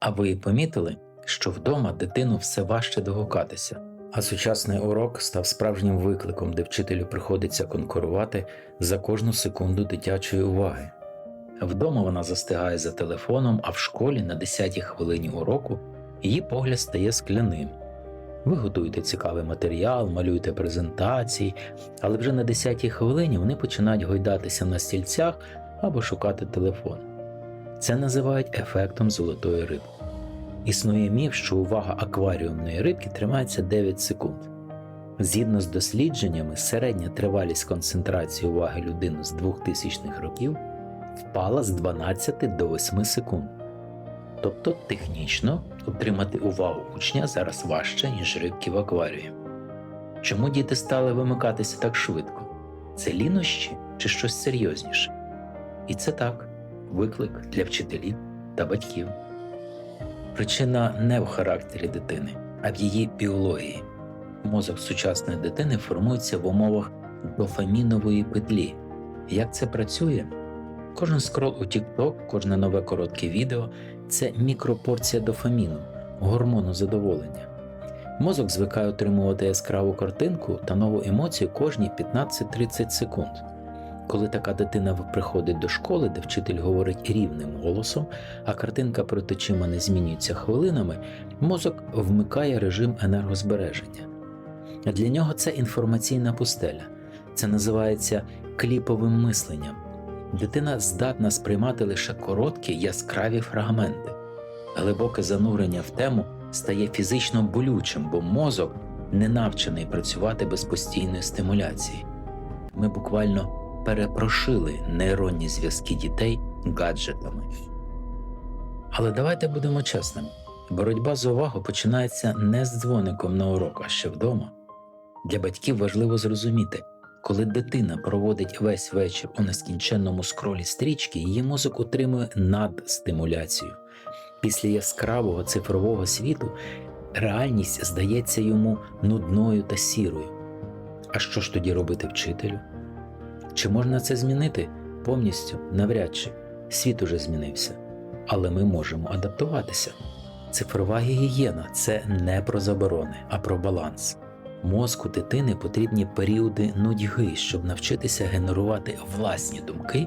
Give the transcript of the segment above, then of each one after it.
А ви помітили, що вдома дитину все важче догукатися, а сучасний урок став справжнім викликом, де вчителю приходиться конкурувати за кожну секунду дитячої уваги. Вдома вона застигає за телефоном, а в школі на 10-й хвилині уроку її погляд стає скляним. Ви готуєте цікавий матеріал, малюєте презентації, але вже на 10-й хвилині вони починають гойдатися на стільцях або шукати телефон. Це називають ефектом золотої рибки. Існує міф, що увага акваріумної рибки тримається 9 секунд. Згідно з дослідженнями, середня тривалість концентрації уваги людини з 2000-х років впала з 12 до 8 секунд. Тобто технічно отримати увагу учня зараз важче, ніж рибки в акваріумі. Чому діти стали вимикатися так швидко? Це лінощі чи щось серйозніше? І це так, виклик для вчителів та батьків. Причина не в характері дитини, а в її біології. Мозок сучасної дитини формується в умовах дофамінової петлі. Як це працює? Кожен скрол у TikTok, кожне нове коротке відео це мікропорція дофаміну, гормону задоволення. Мозок звикає отримувати яскраву картинку та нову емоцію кожні 15-30 секунд. Коли така дитина приходить до школи, де вчитель говорить рівним голосом, а картинка перед очима не змінюється хвилинами, мозок вмикає режим енергозбереження. Для нього це інформаційна пустеля. Це називається кліповим мисленням. Дитина здатна сприймати лише короткі яскраві фрагменти. Глибоке занурення в тему стає фізично болючим, бо мозок не навчений працювати без постійної стимуляції. Ми буквально перепрошили нейронні зв'язки дітей гаджетами. Але давайте будемо чесними: боротьба за увагу починається не з дзвоником на урок, а ще вдома. Для батьків важливо зрозуміти, коли дитина проводить весь вечір у нескінченному скролі стрічки, її мозок отримує надстимуляцію. Після яскравого цифрового світу реальність здається йому нудною та сірою. А що ж тоді робити вчителю? Чи можна це змінити повністю навряд чи світ уже змінився, але ми можемо адаптуватися. Цифрова гігієна це не про заборони, а про баланс. Мозку дитини потрібні періоди нудьги, щоб навчитися генерувати власні думки,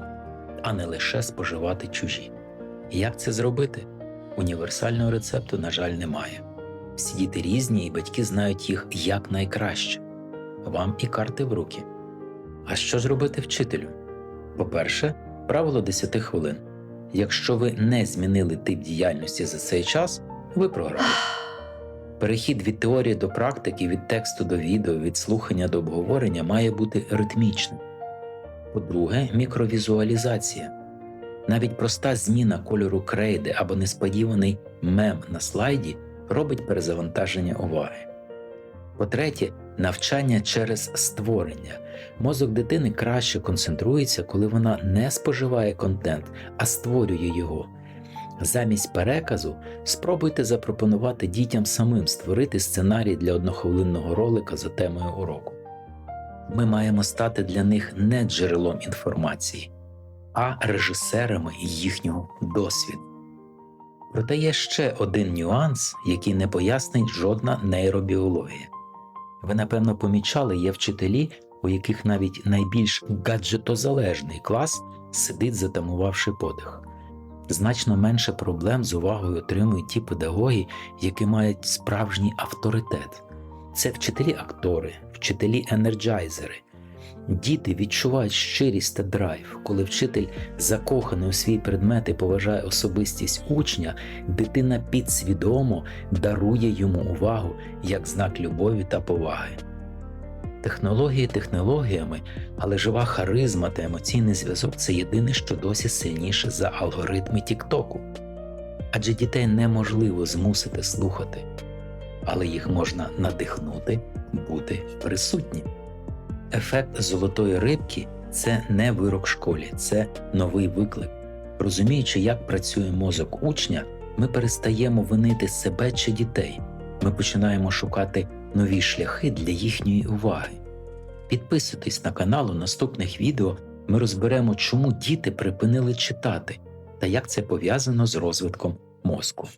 а не лише споживати чужі. Як це зробити? Універсального рецепту, на жаль, немає. Всі діти різні, і батьки знають їх як найкраще. Вам і карти в руки. А що ж робити вчителю? По-перше, правило 10 хвилин. Якщо ви не змінили тип діяльності за цей час, ви програли. Перехід від теорії до практики, від тексту до відео, від слухання до обговорення має бути ритмічним. По-друге, мікровізуалізація. Навіть проста зміна кольору крейди або несподіваний мем на слайді робить перезавантаження уваги. По-третє, навчання через створення. Мозок дитини краще концентрується, коли вона не споживає контент, а створює його. Замість переказу спробуйте запропонувати дітям самим створити сценарій для однохвилинного ролика за темою уроку. Ми маємо стати для них не джерелом інформації, а режисерами їхнього досвіду. Проте є ще один нюанс, який не пояснить жодна нейробіологія. Ви, напевно, помічали, є вчителі, у яких навіть найбільш гаджетозалежний клас сидить, затамувавши подих. Значно менше проблем з увагою отримують ті педагоги, які мають справжній авторитет. Це вчителі-актори, вчителі-енерджайзери. Діти відчувають щирість та драйв, коли вчитель закоханий у свій предмет і поважає особистість учня, дитина підсвідомо дарує йому увагу як знак любові та поваги. Технології технологіями, але жива харизма та емоційний зв'язок це єдине, що досі сильніше за алгоритми Тіктоку. Адже дітей неможливо змусити слухати, але їх можна надихнути бути присутнім. Ефект золотої рибки це не вирок школі, це новий виклик. Розуміючи, як працює мозок учня, ми перестаємо винити себе чи дітей. Ми починаємо шукати нові шляхи для їхньої уваги. Підписуйтесь на канал у наступних відео ми розберемо, чому діти припинили читати та як це пов'язано з розвитком мозку.